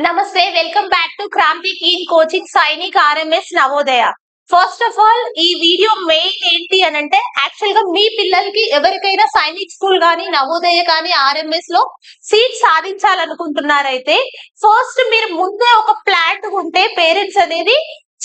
నమస్తే welcome back to Kranti keen coaching Sainik RMS Navodaya. First of all ఈ video main ఏంటి అని అంటే యాక్చువల్గా మీ పిల్లలకి ఎవరికైనా సైనిక్ స్కూల్ కానీ నవోదయ కానీ ఆర్ఎంఎస్లో సీట్ సాధించాలనుకుంటున్నారైతే ఫస్ట్ మీరు ముందే ఒక ప్లాన్ ఉంటే పేరెంట్స్ అనేది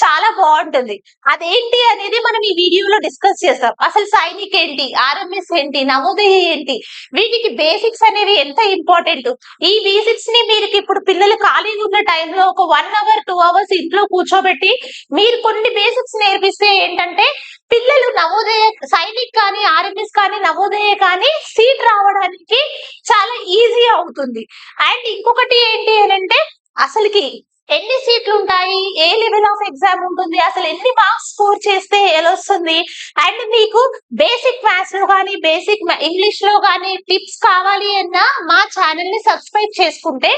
చాలా బాగుంటుంది. అదేంటి అనేది మనం ఈ వీడియోలో డిస్కస్ చేస్తాం. అసలు సైనిక్ ఏంటి? ఆర్ఎంఎస్ ఏంటి? నవోదయ ఏంటి? వీటికి బేసిక్స్ అనేవి ఎంత ఇంపార్టెంట్? ఈ బేసిక్స్ని మీరు ఇప్పుడు పిల్లలు ఖాళీగా ఉన్న టైంలో ఒక వన్ అవర్ టూ అవర్స్ ఇంట్లో కూర్చోబెట్టి మీరు కొన్ని బేసిక్స్ నేర్పిస్తే ఏంటంటే పిల్లలు నవోదయ సైనిక్ కానీ ఆర్ఎంఎస్ కానీ నవోదయ కానీ సీట్ రావడానికి చాలా ఈజీ అవుతుంది. అండ్ ఇంకొకటి ఏంటి అని అంటే అసలుకి ఎన్ని సీట్లు ఉంటాయి ఏ లెవెల్ ఆఫ్ ఎగ్జామ్ ఉంటుంది? అసలు ఎన్ని మార్క్స్ స్కోర్ చేస్తే ఎలా వస్తుంది? అండ్ మీకు బేసిక్ మ్యాథ్స్లో కానీ బేసిక్ ఇంగ్లీష్లో కానీ టిప్స్ కావాలి అన్నా మా ఛానల్ని సబ్స్క్రైబ్ చేసుకుంటే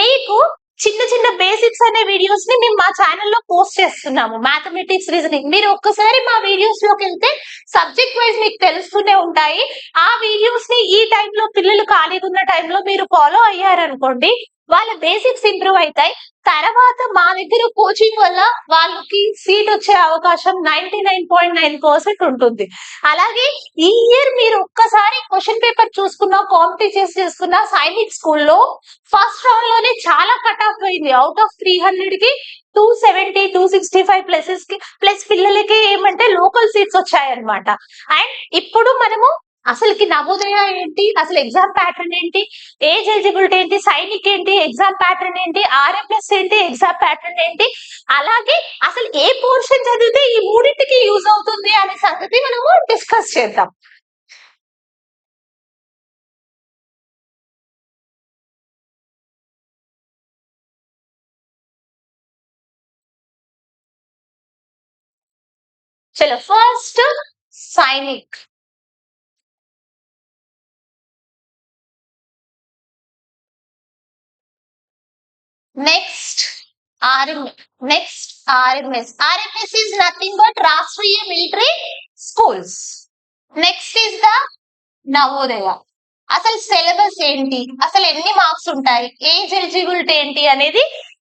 మీకు చిన్న చిన్న బేసిక్స్ అనే వీడియోస్ని మేము మా ఛానల్లో పోస్ట్ చేస్తున్నాము. మ్యాథమెటిక్స్ రీజనింగ్ మీరు ఒక్కసారి మా వీడియోస్లోకి వెళ్తే సబ్జెక్ట్ వైజ్ మీకు తెలుస్తూనే ఉంటాయి. ఆ వీడియోస్ని ఈ టైంలో పిల్లలు ఖాళీగా ఉన్న టైంలో మీరు ఫాలో అయ్యారనుకోండి వాళ్ళ బేసిక్స్ ఇంప్రూవ్ అవుతాయి తర్వాత మా దగ్గర కోచింగ్ వల్ల వాళ్ళకి సీట్ వచ్చే అవకాశం ninety nine point nine percent ఉంటుంది. అలాగే ఈ ఇయర్ మీరు ఒక్కసారి క్వశ్చన్ పేపర్ చూసుకున్నా కాంపిటీషన్స్ చేసుకున్న సైనిక్ స్కూల్లో ఫస్ట్ రౌండ్లోనే చాలా కట్ ఆఫ్ అయింది. అవుట్ ఆఫ్ త్రీ హండ్రెడ్కి two seventy two sixty five ప్లసెస్కి plus పిల్లలకి ఏమంటే లోకల్ సీట్స్ వచ్చాయన్నమాట. అండ్ ఇప్పుడు మనము అసలుకి నవోదయ ఏంటి? అసలు ఎగ్జామ్ ప్యాటర్న్ ఏంటి? ఏజ్ ఎలిజిబిలిటీ ఏంటి? సైనిక్ ఏంటి? ఎగ్జామ్ ప్యాటర్న్ ఏంటి? ఆర్ఎంఎస్ ఏంటి? ఎగ్జామ్ ప్యాటర్న్ ఏంటి? అలాగే అసలు ఏ పోర్షన్ చదివితే ఈ మూడింటికి యూజ్ అవుతుంది అనే సంగతి మనము డిస్కస్ చేద్దాం. చలో first Sainik next RMS next RMS RMS is nothing but Rashtriya military schools next is the Navodaya అసలు సిలబస్ ఏంటి? అసలు ఎన్ని మార్క్స్ ఉంటాయి? ఏజ్ ఎలిజిబిలిటీ ఏంటి అనేది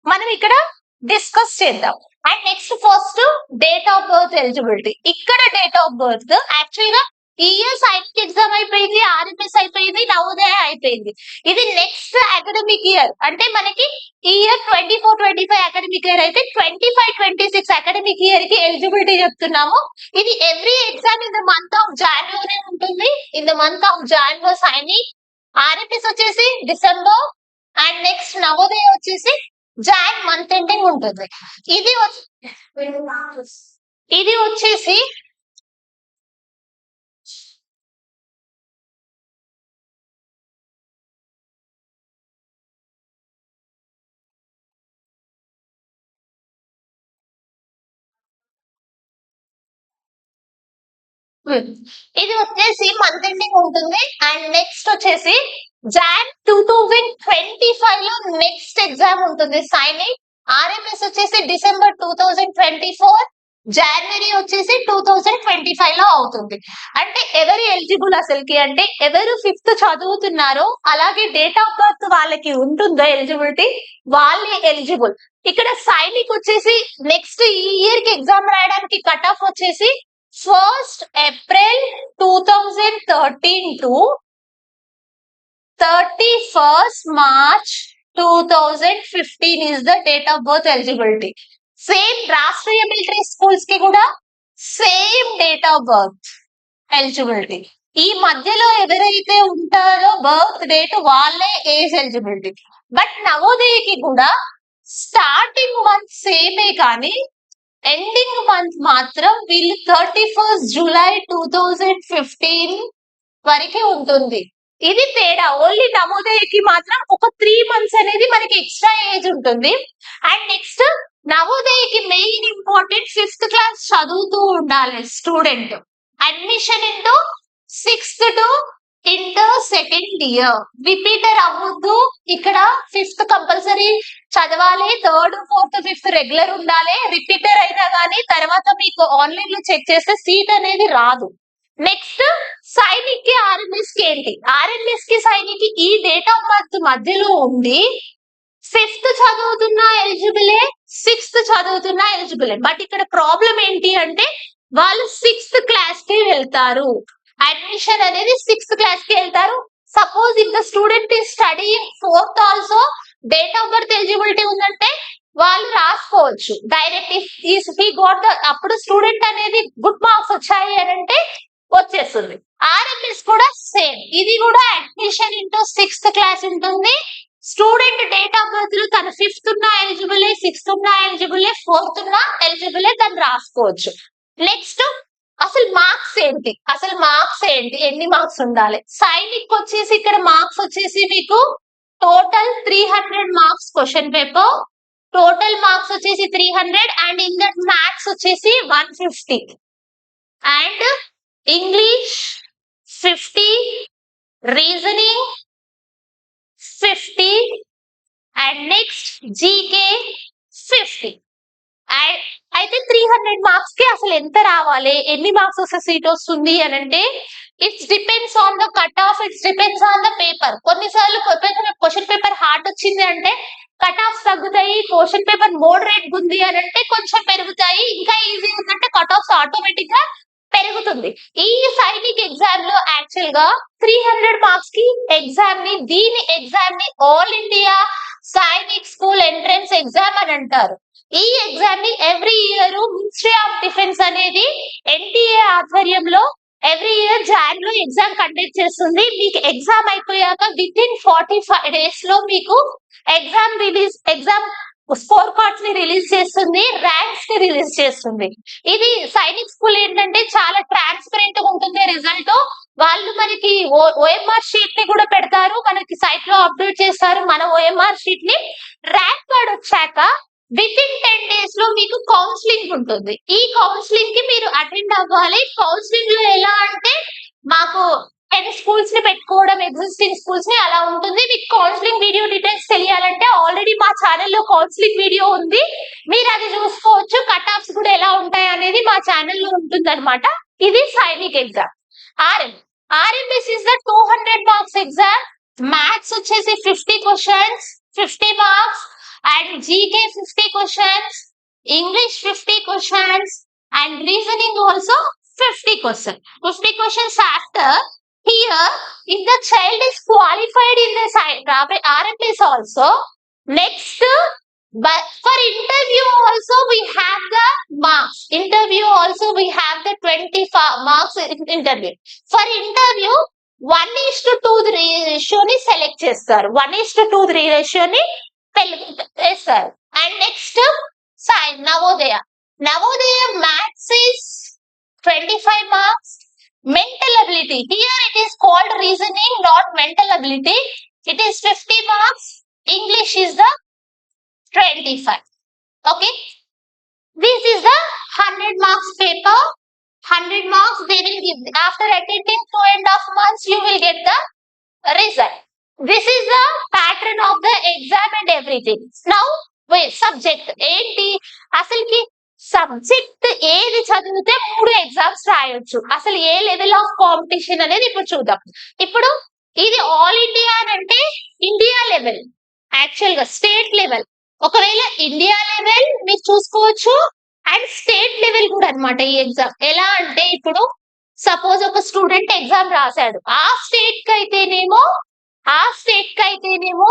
మనం ఇక్కడ డిస్కస్ చేద్దాం. And next first date of birth eligibility ఇక్కడ డేట్ ఆఫ్ బర్త్ యాక్చువల్గా ఈఎస్ ఇయర్ ఎగ్జామ్ అయిపోయింది ఆర్ఎంఎస్ అయిపోయింది నవోదయ అయిపోయింది. ఇది నెక్స్ట్ అకాడమిక్ ఇయర్ అంటే మనకి ఈ year twenty four twenty five academic year అయితే twenty five twenty six academic ఇయర్కి ఎలిజిబిలిటీ చెప్తున్నాము. ఇది every exam in the month of జాన్లోనే ఉంటుంది ఇన్ ద మంత్ ఆఫ్ జాన్లో సైని ఆర్ఎంఎస్ వచ్చేసి డిసెంబర్ అండ్ నెక్స్ట్ నవోదయ వచ్చేసి జాన్ మంత్ ఎండింగ్ ఉంటుంది. ఇది ఇది వచ్చేసి Hmm. ఇది వచ్చేసి మంత్ ఎండింగ్ ఉంటుంది. అండ్ నెక్స్ట్ వచ్చేసి జాన్ టూ థౌజండ్ ట్వంటీ ఫైవ్లో నెక్స్ట్ ఎగ్జామ్ ఉంటుంది సైనిక్ ఆర్ఎంఎస్ వచ్చేసి December two thousand twenty four జనవరి వచ్చేసి టూ థౌజండ్ ట్వంటీ ఫైవ్లో అవుతుంది. అంటే ఎవరు ఎలిజిబుల్ అసలుకి? అంటే ఎవరు ఫిఫ్త్ చదువుతున్నారో అలాగే డేట్ ఆఫ్ బర్త్ వాళ్ళకి ఉంటుందో ఎలిజిబిలిటీ వాళ్ళే ఎలిజిబుల్ ఇక్కడ సైనిక్ వచ్చేసి నెక్స్ట్ ఈ ఇయర్కి ఎగ్జామ్ రాయడానికి కట్ ఆఫ్ వచ్చేసి first April two thousand thirteen to thirty first March two thousand fifteen is the date of birth eligibility same Rashtriya military స్కూల్స్కి కూడా same date of birth eligibility ఈ మధ్యలో ఎవరైతే ఉంటారో బర్త్ డేట్ వాళ్ళే age eligibility but నవోదయకి కూడా starting month సేమే కానీ ఎండింగ్ మంత్ మాత్రం వీళ్ళు thirty first July two thousand fifteen వరకే ఉంటుంది. ఇది తేడా. ఓన్లీ నవోదయకి మాత్రం ఒక త్రీ మంత్స్ అనేది మనకి ఎక్స్ట్రా ఏజ్ ఉంటుంది. అండ్ నెక్స్ట్ నవోదయకి మెయిన్ ఇంపార్టెంట్ ఫిఫ్త్ క్లాస్ చదువుతూ ఉండాలి student admission into sixth to inter second year repeater అవ్వద్దు ఇక్కడ ఫిఫ్త్ కంపల్సరీ చదవాలి థర్డ్ ఫోర్త్ ఫిఫ్త్ రెగ్యులర్ ఉండాలి రిపీటర్ అయినా కానీ తర్వాత మీకు ఆన్లైన్లో చెక్ చేస్తే సీట్ అనేది రాదు. నెక్స్ట్ సైనిక్కి ఆర్ఎన్ఎస్కి ఏంటి? ఆర్ఎన్ఎస్కి సైనిక్కి ఈ డేట్ ఆఫ్ బర్త్ మధ్యలో ఉంది ఫిఫ్త్ చదువుతున్న ఎలిజిబులే సిక్స్త్ చదువుతున్న ఎలిజిబులే బట్ ఇక్కడ ప్రాబ్లం ఏంటి అంటే వాళ్ళు సిక్స్త్ క్లాస్కి వెళ్తారు. అడ్మిషన్ అనేది సిక్స్త్ క్లాస్కి వెళ్తారు. సపోజ్ ఇఫ్ ద స్టూడెంట్ ఈ study fourth also date of birth eligibility ఉందంటే వాళ్ళు రాసుకోవచ్చు. డైరెక్ట్ హీ గోట్ ద అప్పుడు స్టూడెంట్ అనేది గుడ్ మార్క్స్ వచ్చాయి అని అంటే వచ్చేస్తుంది. ఆర్ఎంఎస్ కూడా సేమ్ ఇది కూడా అడ్మిషన్ ఇంటూ సిక్స్త్ క్లాస్ ఉంటుంది. స్టూడెంట్ డేట్ ఆఫ్ బర్త్లో తన ఫిఫ్త్ ఉన్న ఎలిజిబుల్ సిక్స్త్ ఉన్న ఎలిజిబుల్ ఫోర్త్ ఉన్న ఎలిజిబుల్ తను రాసుకోవచ్చు. నెక్స్ట్ అసలు మార్క్స్ ఏంటి? అసలు మార్క్స్ ఏంటి? ఎన్ని మార్క్స్ ఉండాలి? సైనిక్ వచ్చేసి ఇక్కడ మార్క్స్ వచ్చేసి మీకు total three hundred marks question paper. Total marks వచ్చేసి three hundred and in that maths వచ్చేసి one fifty. And English fifty reasoning fifty and next GK fifty. And అయితే త్రీ హండ్రెడ్ మార్క్స్కి అసలు ఎంత రావాలి? ఎన్ని మార్క్స్ వస్తే సీట్ వస్తుంది అని అంటే it's depends on the cut off it's depends on the paper కొన్నిసార్లు క్వశ్చన్ పేపర్ హార్డ్ వచ్చింది అంటే కట్ ఆఫ్ తగ్గుతాయి క్వశ్చన్ పేపర్ మోడరేట్ ఉంది అని అంటే కొంచెం పెరుగుతాయి. ఇంకా ఈజీ ఉందంటే కట్ ఆఫ్స్ ఆటోమేటిక్గా పెరుగుతుంది. ఈ సైనిక్ ఎగ్జామ్లో యాక్చువల్గా త్రీ హండ్రెడ్ మార్క్స్కి ఎగ్జామ్ని దీని ఎగ్జామ్ని all India Sainik school entrance exam అని అంటారు. ఈ ఎగ్జామ్ని every year ministry of defence అనేది ఎన్టీఏ ఆధ్వర్యంలో ఎవ్రీ ఇయర్ జాన్లో ఎగ్జామ్ కండక్ట్ చేస్తుంది. మీకు ఎగ్జామ్ అయిపోయాక విత్ ఇన్ ఫార్టీ ఫైవ్ డేస్లో మీకు ఎగ్జామ్ రిలీజ్ ఎగ్జామ్ స్కోర్ కార్డ్స్ని రిలీజ్ చేస్తుంది ర్యాంక్స్ని రిలీజ్ చేస్తుంది. ఇది సైనిక్ స్కూల్ ఏంటంటే చాలా ట్రాన్స్పరెంట్గా ఉంటుంది రిజల్ట్ వాళ్ళు మనకి ఓఎంఆర్ షీట్ని కూడా పెడతారు. మనకి సైట్లో అప్డేట్ చేస్తారు. మన ఓఎంఆర్ షీట్ని ర్యాంక్ కార్డ్ వచ్చాక విత్ ఇన్ టెన్ డేస్లో మీకు కౌన్సిలింగ్ ఉంటుంది. ఈ కౌన్సిలింగ్కి మీరు అటెండ్ అవ్వాలి. కౌన్సిలింగ్లో ఎలా అంటే మాకు టెన్ స్కూల్స్ని పెట్టుకోవడం ఎగ్జిస్టింగ్ స్కూల్స్ని అలా ఉంటుంది. మీకు కౌన్సిలింగ్ వీడియో డీటెయిల్స్ తెలియాలంటే ఆల్రెడీ మా ఛానల్లో కౌన్సిలింగ్ వీడియో ఉంది. మీరు అది చూసుకోవచ్చు. కట్ ఆఫ్స్ కూడా ఎలా ఉంటాయి అనేది మా ఛానల్లో ఉంటుంది అనమాట ఇది Sainik exam RM RMS is the two hundred marks exam maths వచ్చేసి fifty questions fifty marks and GK 50 questions, English 50 questions, and reasoning also 50 questions. 50 questions after here, if the child is qualified in the side RMS also, next, but for interview also we have the marks. Interview also we have the 20 fa- marks in interview. For interview, one is to two రేషియోని select చేస్తారు one is to two రేషియోని Telugu. Yes, sir. And next, science, Navodaya. Navodaya max is 25 marks. Mental ability. Here it is called reasoning, not mental ability. It is 50 marks. English is the 25. Okay. This is the 100 marks paper. 100 marks they will give. After attending two and a half months, you will get the result. This is the pattern of the exam and everything now subject ఏంటి? అసలుకి subject ఏది చదివితే మూడు exams రాయొచ్చు. అసలు ఏ level of competition అనేది ఇప్పుడు చూద్దాం. ఇప్పుడు ఇది ఆల్ ఇండియా అని అంటే ఇండియా లెవెల్ యాక్చువల్గా స్టేట్ లెవెల్ ఒకవేళ ఇండియా లెవెల్ మీరు చూసుకోవచ్చు అండ్ స్టేట్ లెవెల్ కూడా అనమాట ఈ ఎగ్జామ్ ఎలా అంటే ఇప్పుడు సపోజ్ ఒక స్టూడెంట్ ఎగ్జామ్ రాశాడు. ఆ స్టేట్కి అయితేనేమో ఆ స్టేట్కి అయితేనేమో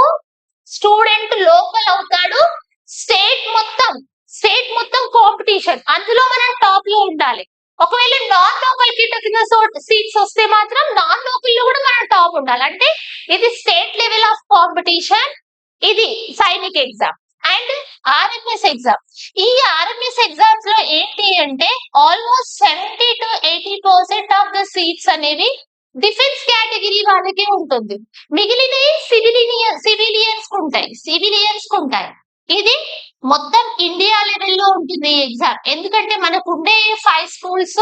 స్టూడెంట్ లోకల్ అవుతాడు. స్టేట్ మొత్తం స్టేట్ మొత్తం కాంపిటీషన్ అందులో మనం టాప్లో ఉండాలి. ఒకవేళ నాన్ లోకల్కి సీట్స్ వస్తే మాత్రం నాన్ లోకల్లో కూడా మనం టాప్ ఉండాలి. అంటే ఇది స్టేట్ లెవెల్ ఆఫ్ కాంపిటీషన్ ఇది Sainik exam and RMS exam ఈ ఆర్ఎంఎస్ ఎగ్జామ్స్లో ఏంటి అంటే almost seventy to eighty percent of the seats అనేవి డిఫెన్స్ కేటగిరీ వాళ్ళకే ఉంటుంది. మిగిలిన సివిలియన్ సివిలియన్స్ ఉంటాయి సివిలియన్స్ ఉంటాయి ఇది మొత్తం ఇండియా లెవెల్లో ఉంటుంది ఈ ఎగ్జామ్. ఎందుకంటే మనకు ఉండే ఫైవ్ స్కూల్స్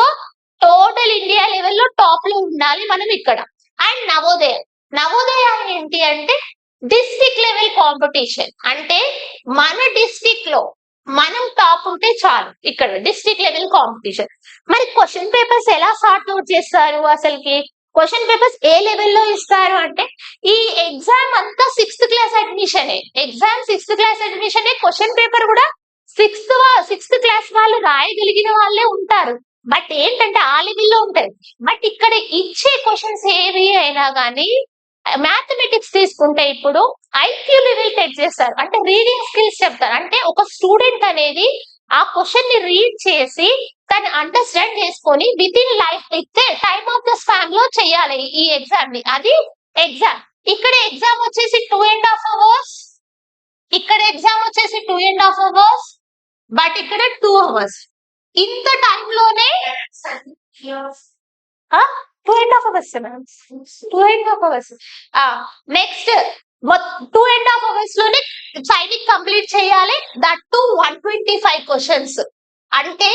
టోటల్ ఇండియా లెవెల్లో టాప్లో ఉండాలి మనం ఇక్కడ. అండ్ నవోదయ. నవోదయ ఏంటి అంటే డిస్టిక్ లెవెల్ కాంపిటీషన్. అంటే మన డిస్టిక్లో మనం టాప్ ఉంటే చాలు ఇక్కడ డిస్ట్రిక్ట్ లెవెల్ కాంపిటీషన్. మరి క్వశ్చన్ పేపర్స్ ఎలా సార్ట్ అవుట్ చేస్తారు అసలుకి? క్వశ్చన్ పేపర్స్ ఏ లెవెల్లో ఇస్తారు అంటే ఈ ఎగ్జామ్ అంతా sixth class admission exam sixth class admission question paper కూడా సిక్స్త్ సిక్స్త్ క్లాస్ వాళ్ళు రాయగలిగిన వాళ్ళే ఉంటారు. బట్ ఏంటంటే ఆ లెవెల్లో ఉంటాయి. బట్ ఇక్కడ ఇచ్చే క్వశ్చన్స్ ఏవి అయినా కానీ మ్యాథమెటిక్స్ తీసుకుంటే ఇప్పుడు ఐక్యూ లెవెల్ టెస్ట్ చేస్తారు. అంటే రీడింగ్ స్కిల్స్ చెప్తారు. అంటే ఒక స్టూడెంట్ అనేది ఆ క్వశ్చన్ని రీడ్ చేసి దాన్ని అండర్స్టాండ్ చేసుకొని విత్ ఇన్ లైఫ్ ఇస్తే టైమ్ ఆఫ్ ద స్పామ్లో చేయాలి ఈ ఎగ్జామ్ని. అది ఎగ్జామ్ ఇక్కడ ఎగ్జామ్ వచ్చేసి టూ అండ్ హాఫ్ అవర్స్ ఇక్కడ ఎగ్జామ్ వచ్చేసి two and half hours but ఇక్కడ టూ అవర్స్ ఇంత టైంలోనే two and half hours two and half hours next two and half అవర్స్లోనే Sainik complete చేయాలి. That to one twenty five questions అంటే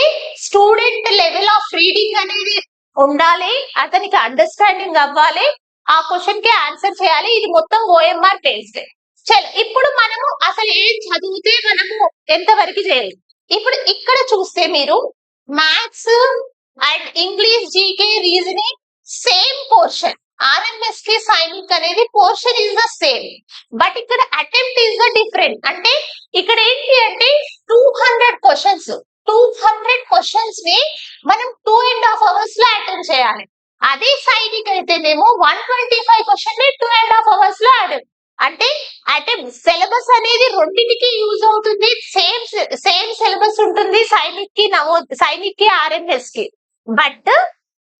student level of reading అనేది ఉండాలి. అతనికి understanding అవ్వాలి. ఆ క్వశ్చన్కి ఆన్సర్ చేయాలి. ఇది మొత్తం ఓఎంఆర్ బేస్డ్ చలో ఇప్పుడు మనము అసలు ఏం చదివితే మనము ఎంత వరకు చేయాలి? ఇప్పుడు ఇక్కడ చూస్తే మీరు maths and English GK reasoning same portion ఆర్ఎంఎస్కి Sainik అనేది portion is the same but ఇక్కడ అటెంప్ట్ ఇస్ ద డిఫరెంట్ అంటే ఇక్కడ ఏంటి అంటే two hundred questions two hundred క్వశ్చన్స్ని మనం టూ అండ్ హాఫ్ అవర్స్లో అటెంప్ చేయాలి. అదే సైనిక్ అయితేనేమో వన్ ట్వంటీ ఫైవ్ క్వశ్చన్ని టూ అండ్ హాఫ్ అవర్స్లో అటెండ్ అంటే అటెంప్ట్ సిలబస్ అనేది రెండింటికి యూజ్ అవుతుంది. సేమ్ సేమ్ సిలబస్ ఉంటుంది సైనిక్కి నమో సైనిక్కి ఆర్ఎంఎస్కి. But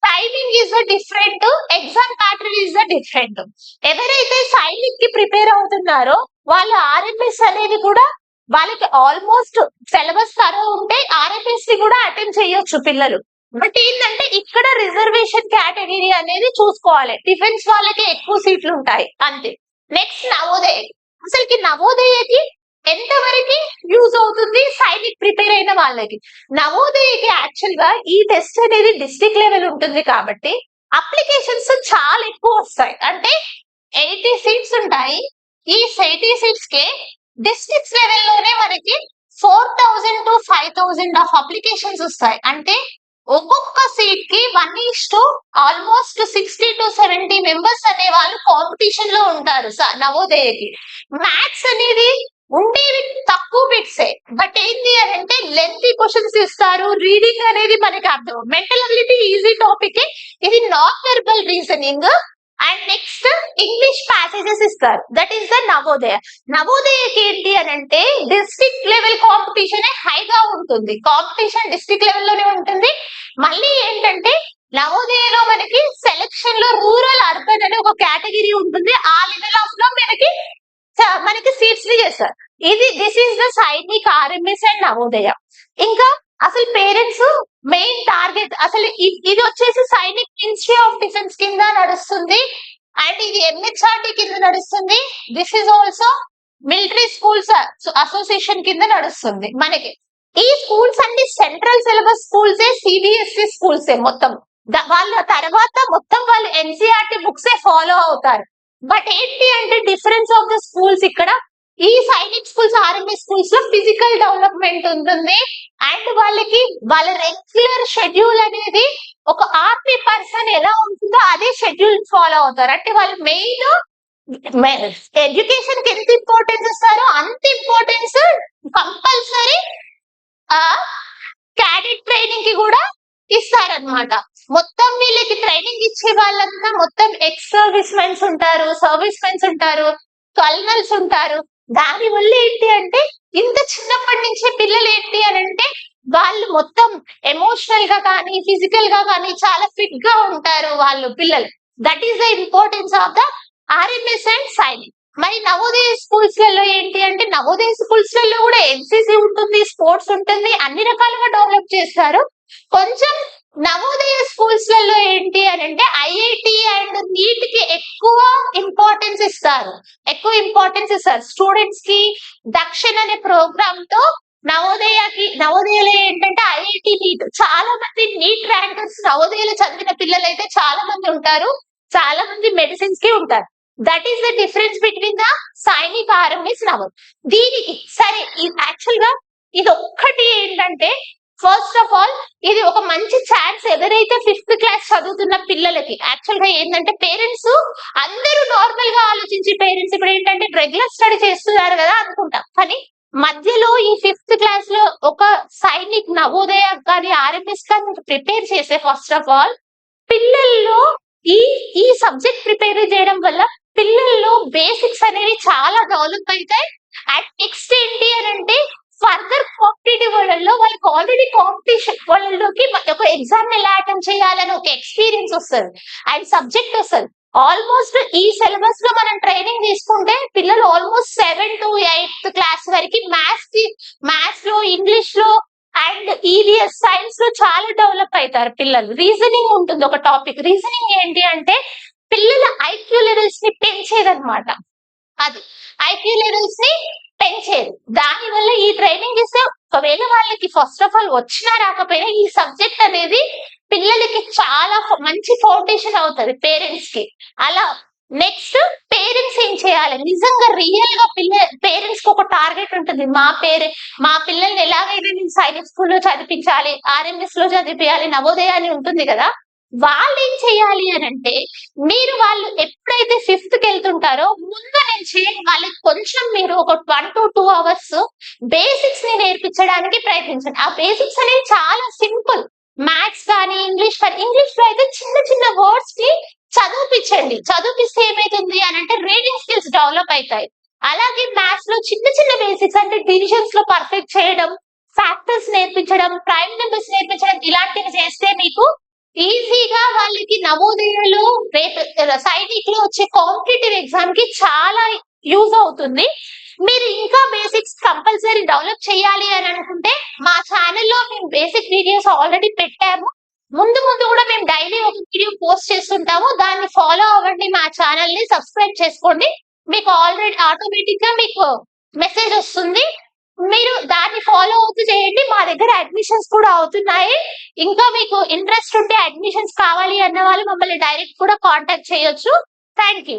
timing is different exam pattern is different ఎవరైతే సైనిక్కి ప్రిపేర్ అవుతున్నారో వాళ్ళు ఆర్ఎంఎస్ అనేది కూడా వాళ్ళకి ఆల్మోస్ట్ సిలబస్ తరో ఉంటే ఆర్ఎంఎస్ని కూడా అటెండ్ చేయొచ్చు పిల్లలు. బట్ ఏంటంటే ఇక్కడ రిజర్వేషన్ కేటగిరీ అనేది చూసుకోవాలి. డిఫెన్స్ వాళ్ళకి ఎక్కువ సీట్లు ఉంటాయి. అంతే. నెక్స్ట్ నవోదయ. అసలుకి నవోదయకి ఎంత వరకు యూజ్ అవుతుంది సైనిక్ ప్రిపేర్ అయిన వాళ్ళకి? నవోదయకి యాక్చువల్గా ఈ టెస్ట్ అనేది డిస్ట్రిక్ట్ లెవెల్ ఉంటుంది కాబట్టి అప్లికేషన్స్ చాలా ఎక్కువ వస్తాయి. అంటే ఎయిటీ సీట్స్ ఉంటాయి. ఈ ఎయిటీ సీట్స్కి డిస్ట్రిక్ట్స్ లెవెల్లోనే మనకి four thousand to five thousand of applications వస్తాయి. అంటే ఒక్కొక్క సీట్కి one is to almost sixty to seventy members అనే వాళ్ళు కాంపిటీషన్లో ఉంటారు నవోదయకి. మ్యాథ్స్ అనేది ఉండేవి తక్కువ బిట్సే బట్ ఏంటి అని అంటే లెంతీ క్వశ్చన్స్ ఇస్తారు. రీడింగ్ అనేది మనకి అర్థం. మెంటల్ అబిలిటీ ఈజీ టాపిక్ ఇది non verbal reasoning and next English passages ఇస్తారు. దట్ ఈస్ ద నవోదయ నవోదయకి ఏంటి అని అంటే డిస్ట్రిక్ట్ లెవెల్ కాంపిటీషన్ హైగా ఉంటుంది. కాంపిటీషన్ డిస్ట్రిక్ట్ లెవెల్లోనే ఉంటుంది. మళ్ళీ ఏంటంటే నవోదయలో మనకి సెలక్షన్లో రూరల్ అర్బన్ అనే ఒక కేటగిరీ ఉంటుంది. ఆ లెవెల్ ఆఫ్లో మనకి మనకి సీట్స్ చేస్తారు. ఇది this is the Sainik RMS and Navodaya ఇంకా అసలు పేరెంట్స్ మెయిన్ టార్గెట్ అసలు ఇది వచ్చేసి సైనిక్ మినిస్ట్రీ ఆఫ్ డిఫెన్స్ కింద నడుస్తుంది. అండ్ ఇది ఎంహెచ్ఆర్టీ కింద నడుస్తుంది. This is also military schools association కింద నడుస్తుంది మనకి. ఈ స్కూల్స్ అన్ని central syllabus schools CBSE schools మొత్తం. వాళ్ళ తర్వాత మొత్తం వాళ్ళు ఎన్సీఆర్టీ బుక్స్ ఫాలో అవుతారు. బట్ ఏంటి అంటే డిఫరెన్స్ ఆఫ్ ద స్కూల్స్ ఇక్కడ? ఈ సైనిక్ స్కూల్స్ ఆర్మీ స్కూల్స్లో ఫిజికల్ డెవలప్మెంట్ ఉంటుంది. అండ్ వాళ్ళకి వాళ్ళ రెగ్యులర్ షెడ్యూల్ అనేది ఒక ఆర్మీ పర్సన్ ఎలా ఉంటుందో అదే షెడ్యూల్ ఫాలో అవుతారు. అంటే వాళ్ళు మెయిన్ ఎడ్యుకేషన్కి ఎంత ఇంపార్టెన్స్ ఇస్తారో అంత ఇంపార్టెన్స్ కంపల్సరీ క్యాడెట్ ట్రైనింగ్కి కూడా ఇస్తారనమాట మొత్తం వీళ్ళకి ట్రైనింగ్ ఇచ్చే వాళ్ళంతా మొత్తం ఎక్స్ సర్వీస్ మెన్స్ ఉంటారు సర్వీస్ మెన్స్ ఉంటారు కల్నల్స్ ఉంటారు. దాని వల్ల ఏంటి అంటే ఇంత చిన్నప్పటి నుంచే పిల్లలు ఏంటి అని అంటే వాళ్ళు మొత్తం ఎమోషనల్గా కానీ ఫిజికల్గా కానీ చాలా ఫిట్గా ఉంటారు వాళ్ళు పిల్లలు. That is the importance of the RMS and Sainik మరి నవోదయ స్కూల్స్లలో ఏంటి అంటే నవోదయ స్కూల్స్లలో కూడా ఎన్సీసీ ఉంటుంది స్పోర్ట్స్ ఉంటుంది అన్ని రకాలుగా డెవలప్ చేస్తారు. కొంచెం నవోదయ స్కూల్స్లలో ఏంటి అని అంటే ఐఐటి అండ్ నీట్కి ఎక్కువ ఇంపార్టెన్స్ ఇస్తారు. ఎక్కువ ఇంపార్టెన్స్ ఇస్తారు. స్టూడెంట్స్కి దక్షిణ అనే ప్రోగ్రామ్తో నవోదయకి నవోదయలో ఏంటంటే ఐఐటి నీట్. చాలా మంది నీట్ ర్యాంకర్స్ నవోదయలో చదివిన పిల్లలు అయితే చాలా మంది ఉంటారు. చాలా మంది మెడిసిన్స్కి ఉంటారు. That is the difference between the Sainik armies Navodaya దీనికి సరే యాక్చువల్గా ఇది ఒక్కటి ఏంటంటే ఫస్ట్ ఆఫ్ ఆల్ ఇది ఒక మంచి ఛాన్స్ ఎవరైతే ఫిఫ్త్ క్లాస్ చదువుతున్న పిల్లలకి. యాక్చువల్గా ఏంటంటే పేరెంట్స్ అందరూ నార్మల్గా ఆలోచించి పేరెంట్స్ ఇప్పుడు ఏంటంటే రెగ్యులర్ స్టడీ చేస్తున్నారు కదా అనుకుంటాం. కానీ మధ్యలో ఈ ఫిఫ్త్ క్లాస్లో ఒక సైనిక్ నవోదయ కానీ ఆర్ఎంఎస్ కానీ ప్రిపేర్ చేసే ఫస్ట్ ఆఫ్ ఆల్ పిల్లల్లో ఈ ఈ సబ్జెక్ట్ ప్రిపేర్ చేయడం వల్ల పిల్లల్లో బేసిక్స్ అనేవి చాలా డెవలప్ అవుతాయి. అండ్ నెక్స్ట్ ఏంటి అని అంటే ఫర్దర్ కాంపిటేటివ్ వరల్డ్లో వాళ్ళకి ఆల్రెడీ కాంపిటీషన్ వరల్డ్లోకి ఒక ఎగ్జామ్ ఎలా అటెండ్ చేయాలని ఒక ఎక్స్పీరియన్స్ వస్తుంది. అండ్ సబ్జెక్ట్ వస్తుంది. ఆల్మోస్ట్ ఈ సిలబస్లో మనం ట్రైనింగ్ తీసుకుంటే పిల్లలు almost seven to eighth class వరకు మ్యాథ్స్ మ్యాథ్స్లో ఇంగ్లీష్లో అండ్ ఈవీఎస్ సైన్స్లో చాలా డెవలప్ అవుతారు పిల్లలు. రీజనింగ్ ఉంటుంది ఒక టాపిక్ రీజనింగ్ ఏంటి అంటే పిల్లల ఐక్యూ లెవెల్స్ని పెంచేదన్నమాట. అది ఐక్యూ లెవెల్స్ని పెంచేది. దాని వల్ల ఈ ట్రైనింగ్ ఇస్తే ఒకవేళ వాళ్ళకి ఫస్ట్ ఆఫ్ ఆల్ వచ్చినా రాకపోయినా ఈ సబ్జెక్ట్ అనేది పిల్లలకి చాలా మంచి ఫౌండేషన్ అవుతుంది పేరెంట్స్కి. అలా నెక్స్ట్ పేరెంట్స్ ఏం చేయాలి? నిజంగా రియల్గా పిల్ల పేరెంట్స్కి ఒక టార్గెట్ ఉంటుంది. మా పేరె మా పిల్లల్ని ఎలాగైనా నేను సైనిక్ స్కూల్లో చదివించాలి ఆర్ఎంఎస్లో చదివించాలి నవోదయ అని ఉంటుంది కదా. వాళ్ళు ఏం చేయాలి అని అంటే మీరు వాళ్ళు ఎప్పుడైతే ఫిఫ్త్కి వెళ్తుంటారో ముందు నుంచి వాళ్ళకి కొంచెం మీరు ఒక వన్ టు టూ అవర్స్ బేసిక్స్ని నేర్పించడానికి ప్రయత్నించండి. ఆ బేసిక్స్ అనేవి చాలా సింపుల్ మ్యాథ్స్ కానీ ఇంగ్లీష్ కానీ ఇంగ్లీష్లో అయితే చిన్న చిన్న వర్డ్స్కి చదివిపించండి చదివిపిస్తే ఏమైతుంది అని అంటే రీడింగ్ స్కిల్స్ డెవలప్ అవుతాయి. అలాగే మ్యాథ్స్లో చిన్న చిన్న బేసిక్స్ అంటే డివిజన్స్లో పర్ఫెక్ట్ చేయడం ఫ్యాక్టర్స్ నేర్పించడం ప్రైమ్ నెంబర్స్ నేర్పించడం ఇలాంటివి చేస్తే మీకు ఈజీగా వాళ్ళకి నవోదయలో రేపు సైనిక్లో వచ్చే కాంపిటేటివ్ ఎగ్జామ్కి చాలా యూజ్ అవుతుంది. మీరు ఇంకా బేసిక్స్ కంపల్సరీ డెవలప్ చేయాలి అని అనుకుంటే మా ఛానల్లో మేము బేసిక్ వీడియోస్ ఆల్రెడీ పెట్టాము. ముందు ముందు కూడా మేము డైలీ ఒక వీడియో పోస్ట్ చేస్తుంటాము. దాన్ని ఫాలో అవ్వండి మా ఛానల్ని సబ్స్క్రైబ్ చేసుకోండి. మీకు ఆల్రెడీ ఆటోమేటిక్గా మీకు మెసేజ్ వస్తుంది. మీరు దాన్ని ఫాలో అవుతూ చేయండి. మా దగ్గర అడ్మిషన్స్ కూడా అవుతున్నాయి. ఇంకా మీకు ఇంట్రెస్ట్ ఉంటే అడ్మిషన్స్ కావాలి అన్న వాళ్ళు మమ్మల్ని డైరెక్ట్ కూడా కాంటాక్ట్ చేయొచ్చు. Thank you